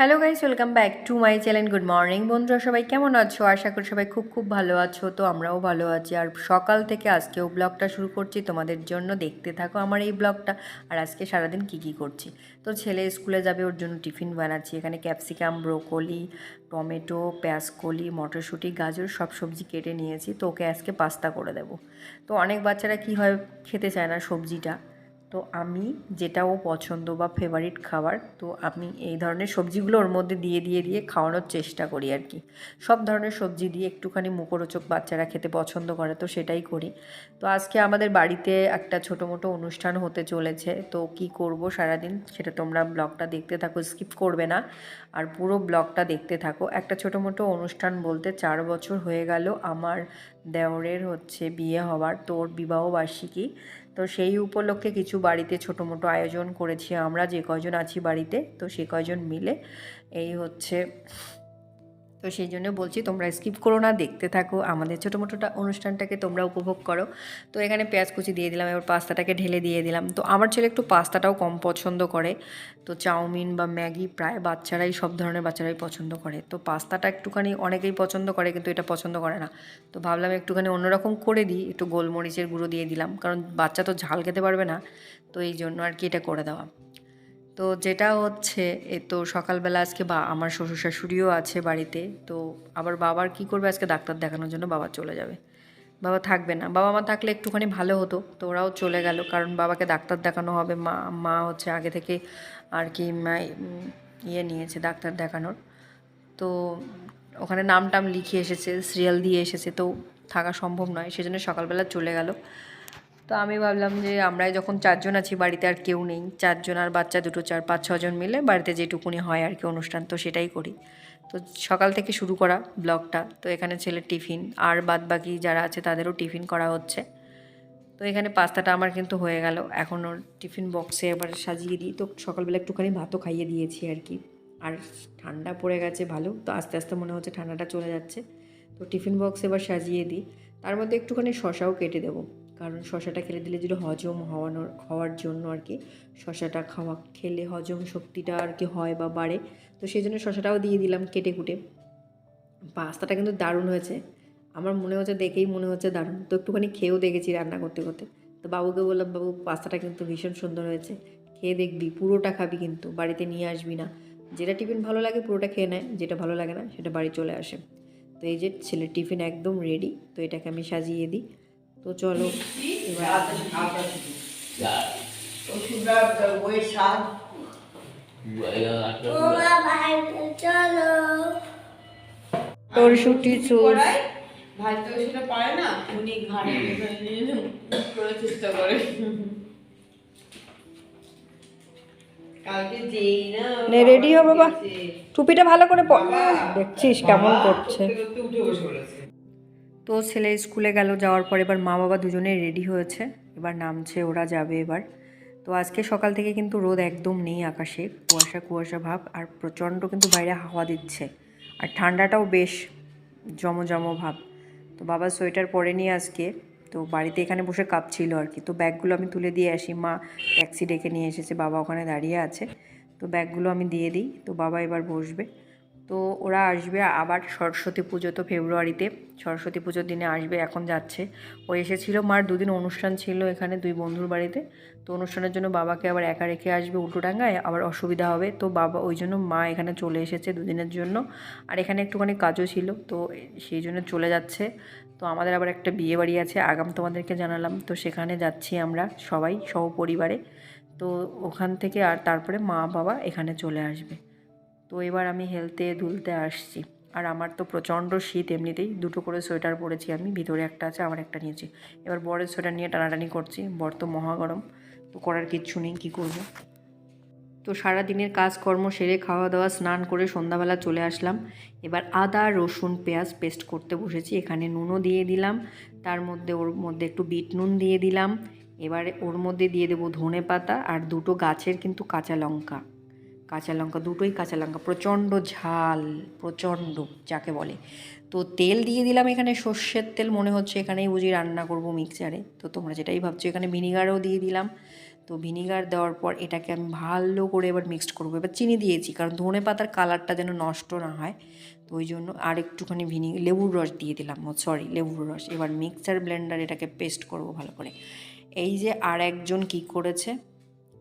Hello guys welcome back to my channel good morning বন্ধুরা সবাই কেমন আছো? আশা করি সবাই খুব খুব ভালো আছো, তো আমরাও ভালো আছি। আর সকাল থেকে আজকেও ব্লগটা শুরু করছি, তোমাদের জন্য দেখতে থাকো আমার এই ব্লগটা। আর আজকে সারাদিন কি কি করছি? তো ছেলে স্কুলে যাবে, ওর জন্য টিফিন বানাচ্ছি। এখানে ক্যাপসিকাম, ব্রোকলি, টমেটো, পেঁয়াজকলি, মটরশুঁটি, গাজর সব সবজি কেটে নিয়েছি। তো ওকে আজকে পাস্তা করে দেবো। তো অনেক বাচ্চারা কি হয়, খেতে চায় না সবজিটা। তো আমি যেটাও পছন্দ বা ফেভারিট খাবার, তো আমি এই ধরনের সবজিগুলো ওর মধ্যে দিয়ে দিয়ে দিয়ে খাওয়ানোর চেষ্টা করি আর কি। সব ধরনের সবজি দিয়ে একটুখানি মুখরোচক বাচ্চারা খেতে পছন্দ করে, তো সেটাই করি। তো আজকে আমাদের বাড়িতে একটা ছোটো মোটো অনুষ্ঠান হতে চলেছে, তো কি করব সারাদিন সেটা তোমরা ব্লগটা দেখতে থাকো স্কিপ করবে না। আর পুরো ব্লগটা দেখতে থাকো। একটা ছোটো মোটো অনুষ্ঠান বলতে চার বছর হয়ে গেল, আমার দেওরের হচ্ছে বিয়ে হওয়ার তোর বিবাহ বার্ষিকী। তো সেই উপলক্ষে কিছু বাড়িতে ছোটো মোটো আয়োজন করেছি আমরা, যে কয়জন আছি বাড়িতে, তো সে কয়জন মিলে। এই হচ্ছে তো সেই জন্য বলছি, তোমরা স্কিপ করো না, দেখতে থাকো। আমাদের ছোটো মোটোটা অনুষ্ঠানটাকে তোমরা উপভোগ করো। তো এখানে পেঁয়াজ কুচি দিয়ে দিলাম, এবার পাস্তাটাকে ঢেলে দিয়ে দিলাম। তো আমার ছেলে একটু পাস্তাটাও কম পছন্দ করে। তো চাউমিন বা ম্যাগি প্রায় বাচ্চারাই, সব ধরনের বাচ্চারাই পছন্দ করে। তো পাস্তাটা একটুখানি অনেকেই পছন্দ করে, কিন্তু এটা পছন্দ করে না। তো ভাবলাম একটুখানি অন্যরকম করে দিই, একটু গোলমরিচের গুঁড়ো দিয়ে দিলাম। কারণ বাচ্চা তো ঝাল খেতে পারবে না। তো এই জন্য আর কি এটা করে দেওয়া। তো যেটা হচ্ছে, এ তো সকালবেলা আজকে বা, আমার শ্বশুর শাশুড়িও আছে বাড়িতে, তো আবার বাবার কি করবে আজকে ডাক্তার দেখানোর জন্য বাবা চলে যাবে। বাবা থাকবে না। বাবা মা থাকলে একটুখানি ভালো হতো, তো ওরাও চলে গেল, কারণ বাবাকে ডাক্তার দেখানো হবে। মা মা হচ্ছে আগে থেকে আর কি ইয়ে নিয়েছে ডাক্তার দেখানোর। তো ওখানে নাম টাম লিখে এসেছে, সিরিয়াল দিয়ে এসেছে, তো থাকা সম্ভব নয়, সেজন্য সকালবেলা চলে গেল। তো আমি ভাবলাম যে আমরাই যখন চারজন আছি, বাড়িতে আর কেউ নেই। চারজন আর বাচ্চা, দুটো, চার, পাঁচ, ছজন মিলে বাড়িতে যেটুকুনি হয় আর কি অনুষ্ঠান, তো সেটাই করি। তো সকাল থেকে শুরু করা ব্লগটা। তো এখানে ছেলের টিফিন, আর বাদ বাকি যারা আছে তাদেরও টিফিন করা হচ্ছে। তো এখানে পাস্তাটা আমার কিন্তু হয়ে গেল। এখন ওর টিফিন বক্সে এবার সাজিয়ে দিই। তো সকালবেলা একটুখানি ভাতও খাইয়ে দিয়েছি আর কি। আর ঠান্ডা পড়ে গেছে ভালো, তো আস্তে আস্তে মনে হচ্ছে ঠান্ডাটা চলে যাচ্ছে। তো টিফিন বক্স এবার সাজিয়ে দিই। তার মধ্যে একটুখানি শশাও কেটে দেবো। কারণ শশাটা খেলে দিলে যদি হজম হওয়ানোর, হওয়ার জন্য আর কি, শশাটা খাওয়া, খেলে হজম শক্তিটা আর কি হয় বা বাড়ে। তো সেই জন্য শশাটাও দিয়ে দিলাম কেটে কুটে। পাস্তাটা কিন্তু দারুণ হয়েছে। আমার মনে হচ্ছে, দেখেই মনে হচ্ছে দারুণ। তো একটুখানি খেয়েও দেখেছি রান্না করতে করতে। তো বাবুকে বললাম, বাবু, পাস্তাটা কিন্তু ভীষণ সুন্দর হয়েছে। খেয়ে দেখবি, পুরোটা খাবি কিন্তু, বাড়িতে নিয়ে আসবি না। যেটা টিফিন ভালো লাগে, পুরোটা খেয়ে নেয় যেটা ভালো লাগে না, সেটা বাড়ি চলে আসে। তো এই যে ছেলের টিফিন একদম রেডি তো এটাকে আমি সাজিয়ে দিই। তো চলো এবার ওষুধটা ওই স্বাদ ওরা বাইরে চলো তোর শুটি চুল ভাই তো সেটা পারে না। উনি ঘাড়ে করে চেষ্টা করে। কালকে যেই না নে, ready হ বাবা। টুপিটা ভালো করে পর দেখছিস কেমন করছে। তো ছেলে স্কুলে গেল, যাওয়ার পর এবার মা বাবা দুজনে রেডি হয়েছে। এবার নামছে, ওরা যাবে এবার। তো আজকে সকাল থেকে কিন্তু রোদ একদম নেই আকাশে, কুয়াশা কুয়াশা ভাব, আর প্রচণ্ড কিন্তু বাইরে হাওয়া দিচ্ছে। আর ঠান্ডাটাও বেশ জমজম ভাব। তো বাবা সোয়েটার পরে নিয়ে আজকে, তো বাড়িতে এখানে বসে কাঁপছিল আর কি। তো ব্যাগগুলো আমি তুলে দিয়ে আসি, মা ট্যাক্সি ডেকে নিয়ে এসেছে, বাবা ওখানে দাঁড়িয়ে আছে। তো ব্যাগগুলো আমি দিয়ে দিই, তো বাবা এবার বসবে। তো ওরা আসবে আবার সরস্বতী পুজো, তো ফেব্রুয়ারিতে সরস্বতী পুজোর দিনে আসবে, এখন যাচ্ছে। ও এসেছিল, মার দুদিন অনুষ্ঠান ছিল এখানে দুই বন্ধুর বাড়িতে। তো অনুষ্ঠানের জন্য বাবাকে আবার একা রেখে আসবে উল্টোডাঙ্গায়, আবার অসুবিধা হবে। তো বাবা, ওই জন্য মা এখানে চলে এসেছে দুদিনের জন্য। আর এখানে একটুখানি কাজও ছিল, তো সেই জন্য চলে যাচ্ছে। তো আমাদের আবার একটা বিয়ে বাড়ি আছে, আগাম তোমাদেরকে জানালাম। তো সেখানে যাচ্ছি আমরা সবাই সহপরিবারে তো ওখান থেকে আর তারপরে মা বাবা এখানে চলে আসবে। তো এবার আমি হেলতে দুলতে আসছি। আর আমার তো প্রচণ্ড শীত, এমনিতেই দুটো করে সোয়েটার পরেছি আমি, ভিতরে একটা আছে আমার একটা নিয়েছি। এবার বরের সোয়েটার নিয়ে টানাটানি করছি, বর তো মহা গরম তো করার কিচ্ছু নেই, কী করব? তো সারা দিনের কাজকর্ম সেরে খাওয়া দাওয়া স্নান করে সন্ধ্যাবেলা চলে আসলাম। এবার আদা, রসুন, পেঁয়াজ পেস্ট করতে বসেছি, এখানে নুনও দিয়ে দিলাম, তার মধ্যে ওর মধ্যে একটু বিট নুন দিয়ে দিলাম। এবারে ওর মধ্যে দিয়ে দেবো ধনে পাতা আর দুটো গাছের কিন্তু কাঁচা লঙ্কা। কাঁচা লঙ্কা, দুটোই কাঁচা লঙ্কা, প্রচণ্ড ঝাল, প্রচণ্ড যাকে বলে। তো তেল দিয়ে দিলাম এখানে, সর্ষের তেল মনে হচ্ছে এখানেই বুঝি রান্না করব মিক্সারে তো তোমরা যেটাই ভাবছ, এখানে ভিনিগারও দিয়ে দিলাম। তো ভিনিগার দেওয়ার পর এটাকে আমি ভালো করে এবার মিক্সড করব। এবার চিনি দিয়েছি, কারণ ধনে পাতার কালারটা যেন নষ্ট না হয়। তো ওই জন্য আর একটুখানি ভিনি, লেবুর রস দিয়ে দিলাম। সরি লেবুর রস। এবার মিক্সার ব্লেন্ডার এটাকে পেস্ট করব ভালো করে। এই যে আর একজন কী করেছে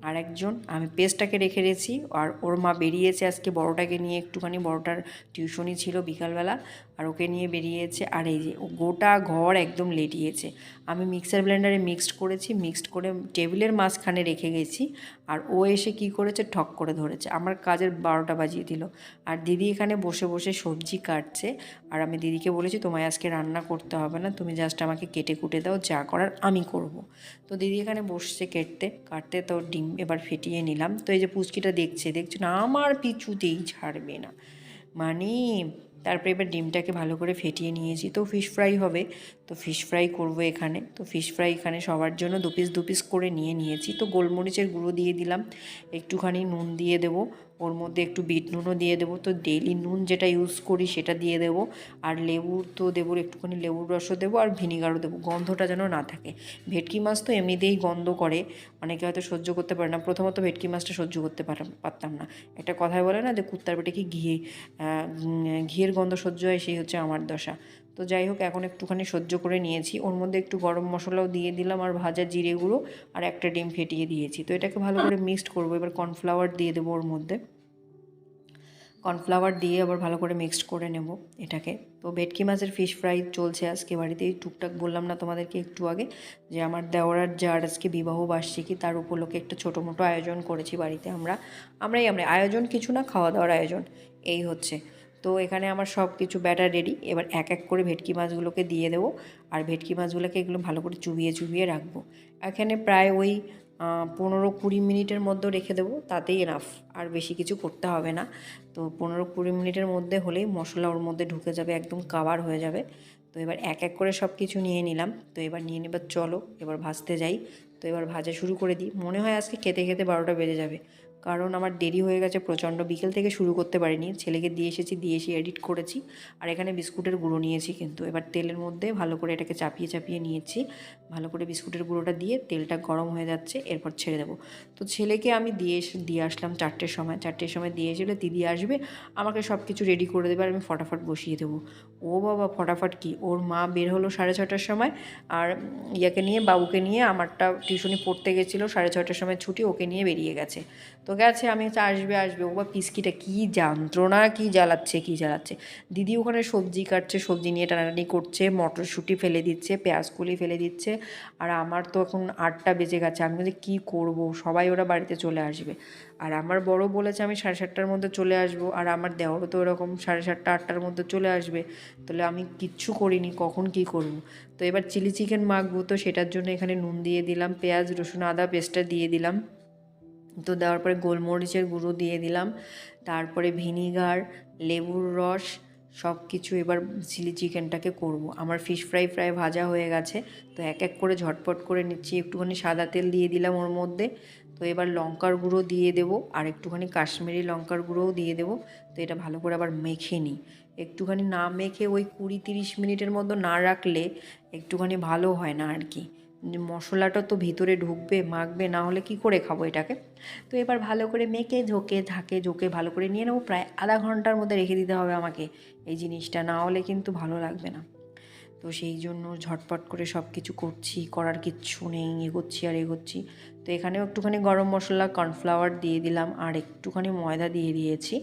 আর একজন আমি পেস্টটাকে রেখে দিয়েছি আর ওর মা বেরিয়েছে আজকে বড়টাকে নিয়ে, একটুখানি বড়টার টিউশনই ছিল বিকালবেলা আর ওকে নিয়ে বেরিয়েছে। আর এই যে গোটা ঘর একদম লেটিয়েছে। আমি মিক্সার ব্লেন্ডারে মিক্সড করেছি, মিক্সড করে টেবিলের মাঝখানে রেখে গেছি। আর ও এসে কি করেছে? ঠক করে ধরেছে। আমার কাজের বারোটা বাজিয়ে দিল। আর দিদি এখানে বসে বসে সবজি কাটছে। আর আমি দিদিকে বলেছি, তোমায় আজকে রান্না করতে হবে না। তুমি জাস্ট আমাকে কেটে কুটে দাও। যা করার আমি করব। তো দিদি এখানে বসছে কেটতে। কাটতে তো ডিম এবার ফেটিয়ে নিলাম। তো এই যে পুচকিটা দেখছে, দেখছ না, আমার পিছুতেই ছাড়বে না। মানে তারপরে এবার ডিমটাকে ভালো করে ফেটিয়ে নিয়েছি। তো ফিশ ফ্রাই হবে। তো ফিশ ফ্রাই করব এখানে। তো ফিশ ফ্রাই এখানে সবার জন্য দু পিস দু পিস করে নিয়ে নিয়েছি। তো গোলমরিচের গুঁড়ো দিয়ে দিলাম। একটুখানি নুন দিয়ে দেবো। ওর মধ্যে একটু বিট নুনও দিয়ে দেবো। তো ডেইলি নুন যেটা ইউজ করি সেটা দিয়ে দেবো। আর লেবুর তো দেবো একটুখানি লেবুর রসও দেবো আর ভিনিগারও দেবো। গন্ধটা যেন না থাকে। ভেটকি মাছ তো এমনিতেই গন্ধ করে। অনেকে হয়তো সহ্য করতে পারে না। প্রথমত ভেটকি মাছটা সহ্য করতে পার- পারতাম না। একটা কথায় বলে না যে কুত্তার পেটে কি ঘি আহ, উম, ঘিয়ের গন্ধ সহ্য হয় সেই হচ্ছে আমার দশা। তো যাই হোক, এখন একটুখানি সহ্য করে নিয়েছি। ওর মধ্যে একটু গরম মশলাও দিয়ে দিলাম আর ভাজা জিরে গুঁড়ো আর একটা ডিম ফেটিয়ে দিয়েছি। তো এটাকে ভালো করে মিক্সড করব। এবার কর্নফ্লাওয়ার দিয়ে দেবো ওর মধ্যে। কর্নফ্লাওয়ার দিয়ে আবার ভালো করে মিক্সড করে নেব এটাকে। তো ভেটকি মাছের ফিশ ফ্রাই চলছে আজকে বাড়িতেই টুকটাক বললাম না তোমাদেরকে একটু আগে যে আমার দেওয়ার যার আজকে বিবাহ বার্ষিকী, তার উপলক্ষে একটা ছোটো মোটো আয়োজন করেছি বাড়িতে আমরা। আমরাই আমরা আয়োজন কিছু না, খাওয়া দাওয়ার আয়োজন। এই হচ্ছে। তো এখানে আমার সব কিছু ব্যাটার রেডি এবার এক এক করে ভেটকি মাছগুলোকে দিয়ে দেবো আর ভেটকি মাছগুলোকে এগুলো ভালো করে চুবিয়ে চুবিয়ে রাখব। এখানে প্রায় ওই পনেরো কুড়ি মিনিটের মধ্যে রেখে দেবো, তাতেই এনাফ আর বেশি কিছু করতে হবে না। তো পনেরো কুড়ি মিনিটের মধ্যে হলেই মশলা ওর মধ্যে ঢুকে যাবে, একদম কাবার হয়ে যাবে। তো এবার এক এক করে সব কিছু নিয়ে নিলাম। তো এবার নিয়ে নেবার চলো, এবার ভাজতে যাই। তো এবার ভাজা শুরু করে দিই। মনে হয় আজকে খেতে খেতে বারোটা বেজে যাবে। কারণ আমার দেরি হয়ে গেছে, প্রচণ্ড বিকেল থেকে শুরু করতে পারিনি। ছেলেকে দিয়ে এসেছি, দিয়ে এসে এডিট করেছি। আর এখানে বিস্কুটের গুঁড়ো নিয়েছি কিন্তু। এবার তেলের মধ্যে ভালো করে এটাকে চাপিয়ে চাপিয়ে নিয়েছি। ভালো করে বিস্কুটের গুঁড়োটা দিয়ে তেলটা গরম হয়ে যাচ্ছে, এরপর ছেড়ে দেবো। তো ছেলেকে আমি দিয়ে এসে, দিয়ে আসলাম চারটের সময়। চারটের সময় দিয়ে এসে দিদি আসবে, আমাকে সব কিছু রেডি করে দেবে, আর আমি ফটাফট বসিয়ে দেবো। ও বাবা, ফটাফট কি? ওর মা বের হলো সাড়ে ছটার সময়। আর ইয়াকে নিয়ে, বাবুকে নিয়ে, আমারটা টিউশনি পড়তে গেছিল সাড়ে ছটার সময় ছুটি, ওকে নিয়ে বেরিয়ে গেছে। তো গেছে আমি হচ্ছে আসবে আসবে। ও বা পিসকিটা কী যন্ত্রণা, কী জ্বালাচ্ছে কী জ্বালাচ্ছে। দিদি ওখানে সবজি কাটছে, সবজি নিয়ে টানাটানি করছে, মটরশুঁটি ফেলে দিচ্ছে পেঁয়াজ কুলি ফেলে দিচ্ছে। আর আমার তো এখন আটটা বেজে গেছে। আমি বলছি, কী করব? সবাই ওরা বাড়িতে চলে আসবে। আর আমার বড় বলেছে, আমি সাড়ে সাতটার মধ্যে চলে আসব। আর আমার দেওয়ারও তো ওরকম সাড়ে সাতটা, আটটার মধ্যে চলে আসবে। তাহলে আমি কিচ্ছু করিনি, কখন কি করব? তো এবার চিলি চিকেন মাখবো, তো সেটার জন্য এখানে নুন দিয়ে দিলাম, পেঁয়াজ, রসুন, আদা, পেস্টটা দিয়ে দিলাম। তো দেওয়ার পরে গোলমরিচের গুঁড়ো দিয়ে দিলাম। তারপরে ভিনিগার, লেবুর রস সব কিছু এবার চিলি চিকেনটাকে করব। আমার ফিশ ফ্রাই ফ্রাই ভাজা হয়ে গেছে, তো এক এক করে ঝটপট করে নিচ্ছি। একটুখানি সাদা তেল দিয়ে দিলাম ওর মধ্যে। তো এবার লঙ্কার গুঁড়ো দিয়ে দেবো, আর একটুখানি কাশ্মীরি লঙ্কার গুঁড়োও দিয়ে দেবো। তো এটা ভালো করে আবার মেখে নিই। একটুখানি না মেখে ওই কুড়ি তিরিশ মিনিটের মতো না রাখলে একটুখানি ভালো হয় না আর কি। মশলাটা তো ভিতরে ঢুকবে, মাখবে, না হলে কি করে খাব এটাকে? তো এবার ভালো করে মেখে, ঝোঁকে, ঝাঁকে, ঝোঁকে ভালো করে নিয়ে নেব। প্রায় আধা ঘণ্টার মধ্যে রেখে দিতে হবে আমাকে এই জিনিসটা, না হলে কিন্তু ভালো লাগবে না। তো সেই জন্য ঝটপট করে সব কিছু করছি, করার কিচ্ছু নেই, এগোচ্ছি আর এগোচ্ছি। তো এখানেও একটুখানি গরম মশলা, কর্নফ্লাওয়ার দিয়ে দিলাম আর একটুখানি ময়দা দিয়ে দিয়েছি।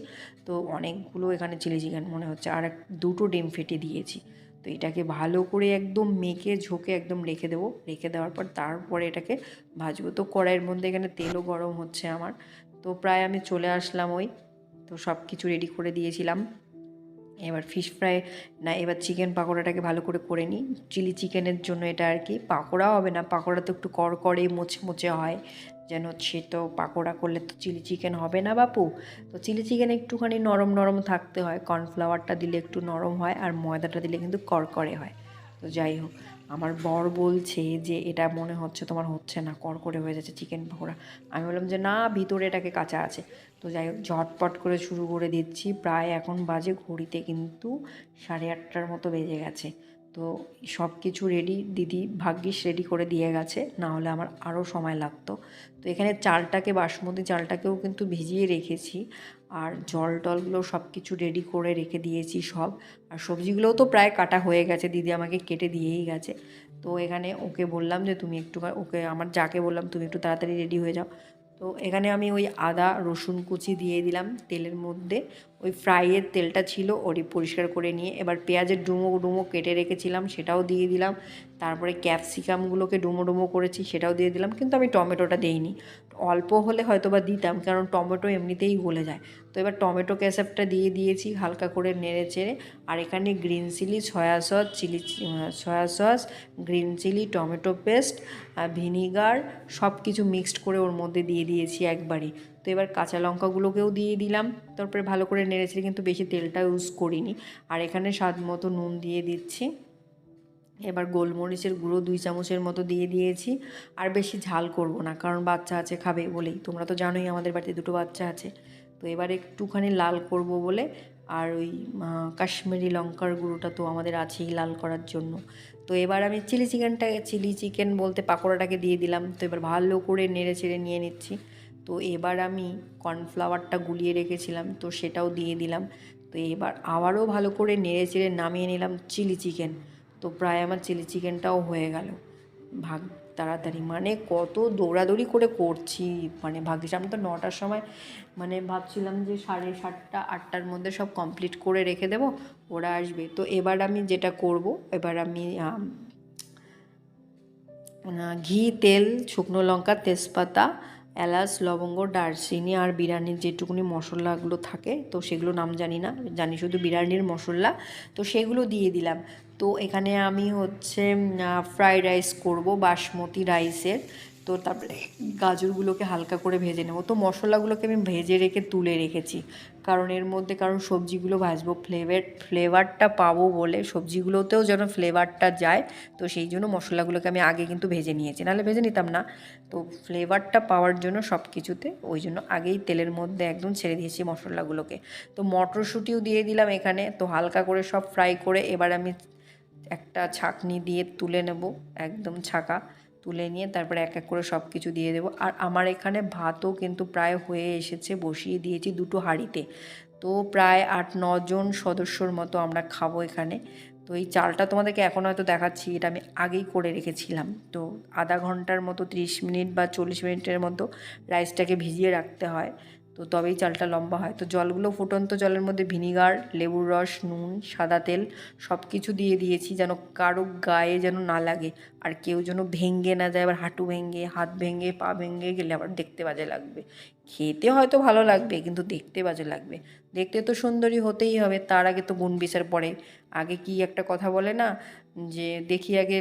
তো অনেকগুলো এখানে চিলি চিকেন মনে হচ্ছে, আর এক, দুটো ডিম ফেটে দিয়েছি। তো এটাকে ভালো করে একদম মেখে, ঝোঁকে একদম রেখে দেবো। রেখে দেওয়ার পর তারপরে এটাকে ভাজবো। তো কড়াইয়ের মধ্যে এখানে তেলও গরম হচ্ছে আমার। তো প্রায় আমি চলে আসলাম ওই। তো সব কিছু রেডি করে দিয়েছিলাম। এবার ফিশ ফ্রাই না, এবার চিকেন পাকোড়াটাকে ভালো করে করে নিই। চিলি চিকেনের জন্য এটা আর কি। পাকোড়া হবে না, পাকোড়া তো একটু কড়কড়ে মোচে মোচে হয়। যেন সে তো পাকোড়া করলে তো চিলি চিকেন হবে না বাপু? তো চিলি চিকেন একটুখানি নরম নরম থাকতে হয়, কর্নফ্লাওয়ারটা দিলে একটু নরম হয় আর ময়দাটা দিলে কিন্তু কড়কড়ে হয়। তো যাই হোক, আমার বর বলছে যে এটা মনে হচ্ছে তোমার হচ্ছে না কড়কড়ে হয়ে যাচ্ছে চিকেন পকোড়া। আমি বললাম যে না, ভিতরে এটাকে কাঁচা আছে। তো যাই হোক, ঝটপট করে শুরু করে দিচ্ছি। প্রায় এখন বাজে ঘড়িতে কিন্তু সাড়ে আটটার মতো বেজে গেছে। তো সব কিছু রেডি দিদি ভাগ্যিস রেডি করে দিয়ে গেছে না হলে আমার আরও সময় লাগতো। তো এখানে চালটাকে, বাসমতি চালটাকেও কিন্তু ভিজিয়ে রেখেছি, আর জল টলগুলো সব কিছু রেডি করে রেখে দিয়েছি সব। আর সবজিগুলোও তো প্রায় কাটা হয়ে গেছে, দিদি আমাকে কেটে দিয়েই গেছে। তো এখানে ওকে বললাম যে, তুমি একটু ওকে, আমার যাকে বললাম, তুমি একটু তাড়াতাড়ি রেডি হয়ে যাও। তো এখানে আমি ওই আদা, রসুন কুচি দিয়ে দিলাম তেলের মধ্যে। ওই ফ্রাইয়ের তেলটা ছিল ওটি পরিষ্কার করে নিয়ে এবার পেঁয়াজের ডুমো ডুমো কেটে রেখেছিলাম, সেটাও দিয়ে দিলাম। তারপরে ক্যাপসিকামগুলোকে ডুমো ডুমো করেছি, সেটাও দিয়ে দিলাম, কিন্তু আমি টমেটোটা দিইনি। অল্প হলে হয়তো বা দিতাম, কারণ টমেটো এমনিতেই গলে যায়। তো এবার টমেটো ক্যাসাপটা দিয়ে দিয়েছি, হালকা করে নেড়ে চেড়ে। আর এখানে green chilli, soya sauce, chilli soya sauce, green chilli, tomato paste vinegar সব কিছু মিক্সড করে ওর মধ্যে দিয়ে দিয়েছি একবারই তো এবার কাঁচা লঙ্কাগুলোকেও দিয়ে দিলাম, তারপরে ভালো করে নেড়েছি কিন্তু বেশি তেলটা ইউজ করিনি। আর এখানে স্বাদ মতো নুন দিয়ে দিচ্ছি। এবার গোলমরিচের গুঁড়ো দুই চামচের মতো দিয়ে দিয়েছি। আর বেশি ঝাল করব না, কারণ বাচ্চা আছে খাবে বলেই। তোমরা তো জানোই আমাদের বাড়িতে দুটো বাচ্চা আছে। তো এবার একটুখানি লাল করব বলে, আর ওই কাশ্মীরি লঙ্কার গুঁড়োটা তো আমাদের আছেই লাল করার জন্য। তো এবার আমি চিলি চিকেনটা, চিলি চিকেন বলতে পাকোড়াটাকে দিয়ে দিলাম। তো এবার ভালো করে নেড়ে চেড়ে নিয়ে নিচ্ছি। তো এবার আমি কর্নফ্লাওয়ারটা গুলিয়ে রেখেছিলাম, তো সেটাও দিয়ে দিলাম। তো এবার আবারও ভালো করে নেড়ে চেড়ে নামিয়ে নিলাম চিলি চিকেন। তো প্রায় আমার চিলি চিকেনটাও হয়ে গেল। ভাগ তাড়াতাড়ি মানে কত দৌড়াদৌড়ি করে করছি মানে ভাগ্যিস আমি তো নটার সময় মানে ভাবছিলাম যে সাড়ে সাতটা, আটটার মধ্যে সব কমপ্লিট করে রেখে দেবো, ওরা আসবে। তো এবার আমি যেটা করব, এবার আমি ঘি, তেল, শুকনো লঙ্কা, তেজপাতা, এলাচ, লবঙ্গ, দারচিনি আর বিরিয়ানির যেটুকুনি মশলাগুলো থাকে, তো সেগুলো নাম জানি না, জানি শুধু বিরিয়ানির মশলা, তো সেগুলো দিয়ে দিলাম। তো এখানে আমি হচ্ছে ফ্রাইড রাইস করব, বাসমতি রাইসের তো তারপরে গাজরগুলোকে হালকা করে ভেজে নেব। তো মশলাগুলোকে আমি ভেজে রেখে তুলে রেখেছি। কারণ এর মধ্যে, কারণ সবজিগুলো ভাজবো ফ্লেভার ফ্লেভারটা পাবো বলে সবজিগুলোতেও যেন ফ্লেভারটা যায়, তো সেই জন্য মশলাগুলোকে আমি আগে কিন্তু ভেজে নিয়েছি। নাহলে ভেজে নিতাম না। তো ফ্লেভারটা পাওয়ার জন্য সব কিছুতে ওই জন্য আগেই তেলের মধ্যে একদম ছেড়ে দিয়েছি মশলাগুলোকে। তো মটরশুঁটিও দিয়ে দিলাম এখানে। তো হালকা করে সব ফ্রাই করে এবার আমি একটা ছাঁকনি দিয়ে তুলে নেব, একদম ছাকা। তুলে নিয়ে তারপরে এক এক করে সব কিছু দিয়ে দেবো। আর আমার এখানে ভাতও কিন্তু প্রায় হয়ে এসেছে, বসিয়ে দিয়েছি দুটো হাঁড়িতে। তো প্রায় আট জন সদস্যর মতো আমরা খাব এখানে। তো এই চালটা তোমাদেরকে এখন হয়তো দেখাচ্ছি, এটা আমি আগেই করে রেখেছিলাম। তো আধা ঘণ্টার মতো, ত্রিশ মিনিট বা চল্লিশ মিনিটের মতো রাইসটাকে ভিজিয়ে রাখতে হয়। তো তবেই চালটা লম্বা হয়। তো জলগুলো ফুটন্ত জলের মধ্যে ভিনিগার, লেবুর রস, নুন, সাদা তেল সব কিছু দিয়ে দিয়েছি যেন কারও গায়ে যেন না লাগে। আর কেউ যেন ভেঙ্গে না যায়, আবার হাঁটু ভেঙ্গে হাত ভেঙ্গে পা ভেঙ্গে গেলে আবার দেখতে বাজে লাগবে। খেতে হয়তো ভালো লাগবে, কিন্তু দেখতে বাজে লাগবে। দেখতে তো সুন্দরী হতেই হবে, তার আগে তো গুণ বিচার পড়ে। আগে কি একটা কথা বলে না, যে দেখি আগে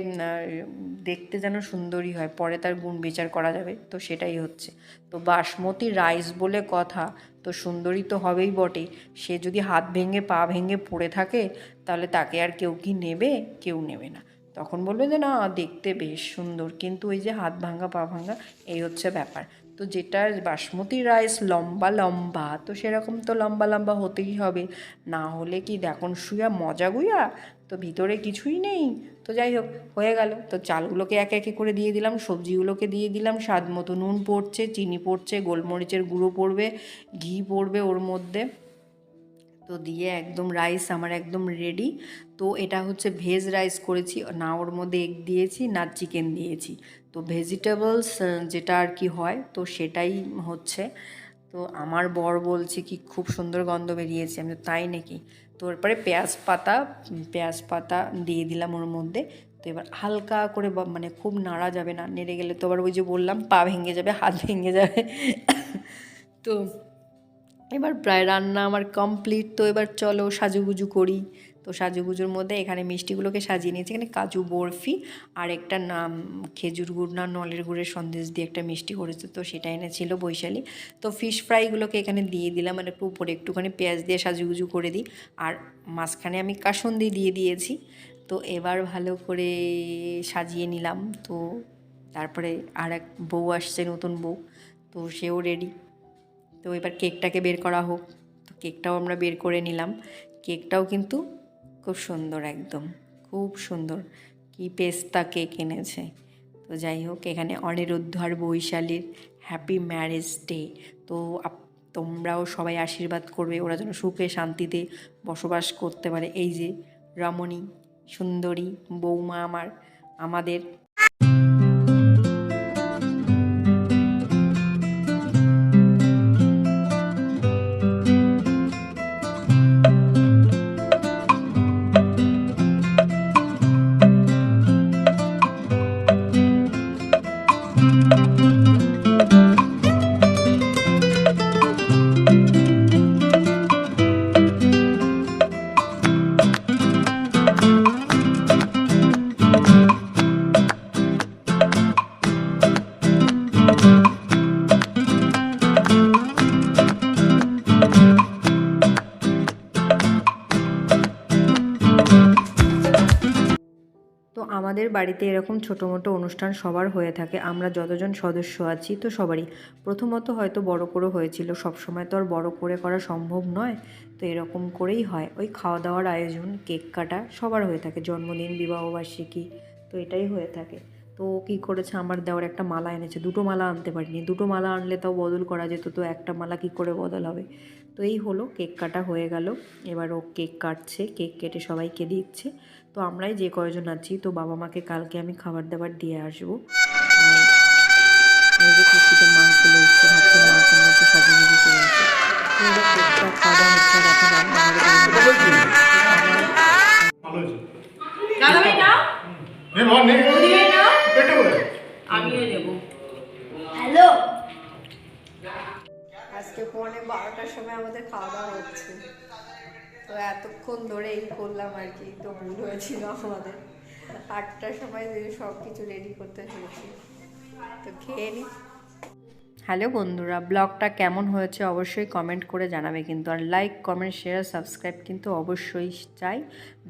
দেখতে যেন সুন্দরী হয়, পরে তার গুণ বিচার করা যাবে, তো সেটাই হচ্ছে। তো বাসমতি রাইস বলে কথা, তো সুন্দরী তো হবেই বটে। সে যদি হাত ভেঙে, পা ভেঙে পড়ে থাকে, তাহলে তাকে আর কেউ কি নেবে? কেউ নেবে না। তখন বলবে যে, না, দেখতে বেশ সুন্দর। কিন্তু ওই যে হাত ভাঙা, পা ভাঙা, এই হচ্ছে ব্যাপার। তো যেটা বাসমতি রাইস লম্বা লম্বা, তো সেরকম তো লম্বা লম্বা হতেই হবে। না হলে কি দেখুন শুয়া মজা গুয়া? তো ভিতরে কিছুই নেই। তো যাই হোক, হয়ে গেল। তো চালগুলোকে এক একে করে দিয়ে দিলাম, সবজিগুলোকে দিয়ে দিলাম। স্বাদ মতো নুন পড়ছে, চিনি পড়ছে, গোলমরিচের গুঁড়ো পড়বে, ঘি পড়বে ওর মধ্যে। তো দিয়ে একদম রাইস আমার একদম রেডি তো এটা হচ্ছে ভেজ রাইস করেছি, না ওর মধ্যে এগ দিয়েছি, না চিকেন দিয়েছি। তো ভেজিটেবলস যেটা আর কি হয়, তো সেটাই হচ্ছে। তো আমার বর বলছে কি, খুব সুন্দর গন্ধ বেরিয়েছে, আমি তাই নাকি? তো এরপরে পেঁয়াজ পাতা পেঁয়াজ পাতা দিয়ে দিলাম ওর মধ্যে। তো এবার হালকা করে মানে খুব নাড়া যাবে না, নেড়ে গেলে তো আবার ওই যে বললাম, পা ভেঙে যাবে, হাত ভেঙে যাবে। তো এবার প্রায় রান্না আমার কমপ্লিট তো এবার চলো সাজুগুজু করি। তো সাজুগুজুর মধ্যে এখানে মিষ্টিগুলোকে সাজিয়ে নিয়েছি। এখানে কাজু, বরফি আর একটা নাম, খেজুর গুড় না, নলের গুড়ের সন্দেশ দিয়ে একটা মিষ্টি করেছে। তো সেটা এনেছিল বৈশালী। তো ফিশ ফ্রাইগুলোকে এখানে দিয়ে দিলাম। আর একটু উপরে একটুখানি পেঁয়াজ দিয়ে সাজুগুজু করে দিই। আর মাঝখানে আমি কাসন্দি দিয়ে দিয়েছি। তো এবার ভালো করে সাজিয়ে নিলাম। তো তারপরে আর এক বউ আসছে, নতুন বউ। তো সেও রেডি তো এবার কেকটাকে বের করা হোক। তো কেকটাও আমরা বের করে নিলাম। কেকটাও কিন্তু খুব সুন্দর একদম, খুব সুন্দর। কি পেস্তা কেক এনেছে। তো যাই হোক, এখানে অনিরুদ্ধ আর বৈশালীর হ্যাপি ম্যারেজ ডে তো তোমরাও সবাই আশীর্বাদ করবে, ওরা যেন সুখে শান্তিতে বসবাস করতে পারে। এই যে রমণী, সুন্দরী, বৌমা আমার, আমাদের আমাদের বাড়িতে এরকম ছোটো মোটো অনুষ্ঠান সবার হয়ে থাকে। আমরা যতজন সদস্য আছি তো সবারই। প্রথমত হয়তো বড় করে হয়েছিল। সব সময় তো আর বড় করে করা সম্ভব নয়। তো এরকম করেই হয়। ওই খাওয়া দাওয়ার আয়োজন, কেক কাটা সবার হয়ে থাকে। জন্মদিন বিবাহবার্ষিকী তো এটাই হয়ে থাকে। তো ও কী করেছে? আমার দেওয়ার একটা মালা এনেছে। দুটো মালা আনতে পারিনি। দুটো মালা আনলে তাও বদল করা যেত। তো একটা মালা কী করে বদল হবে? তো এই হলো। কেক কাটা হয়ে গেল। এবার ও কেক কাটছে, কেক কেটে সবাইকে দিচ্ছে। তো আমরাই যে কয়জন আছি তো বাবা মাকে কালকে আমি খাবার দাবার দিয়ে আসব। এই যে মা চলে এসছে ভাবছি খাওয়া হচ্ছে হ্যালো। আজকে পৌনে বারোটার সময় আমাদের খাওয়া দাওয়া হচ্ছে। তো এতক্ষণ ধরে এই করলাম আর কি, তো ভুল হয়েছিল আমাদের। আটটার সময় সব কিছু রেডি করতে হয়েছে। তো খেয়ে নিই হ্যালো বন্ধুরা, ব্লগটা কেমন হয়েছে অবশ্যই কমেন্ট করে জানাবে কিন্তু, আর লাইক কমেন্ট শেয়ার সাবস্ক্রাইব কিন্তু অবশ্যই চাই।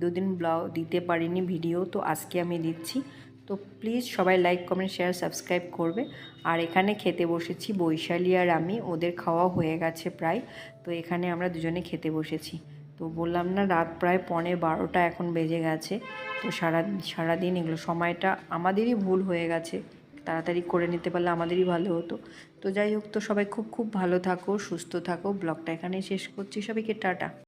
দুদিন ব্লগ দিতে পারিনি ভিডিও তো আজকে আমি দিচ্ছি। তো প্লিজ সবাই লাইক কমেন্ট শেয়ার সাবস্ক্রাইব করবে। আর এখানে খেতে বসেছি বৈশালী আর আমি, ওদের খাওয়া হয়ে গেছে প্রায়। তো এখানে আমরা দুজনে খেতে বসেছি। তো বললাম না, রাত প্রায় পনে বারোটা এখন বেজে গেছে। তো সারা, সারাদিন এগুলো, সময়টা আমাদেরই ভুল হয়ে গেছে। তাড়াতাড়ি করে নিতে পারলে আমাদেরই ভালো হতো। তো যাই হোক, তো সবাই খুব খুব ভালো থাকো, সুস্থ থাকো। ব্লগটা এখানেই শেষ করছি। সবাইকে টাটা।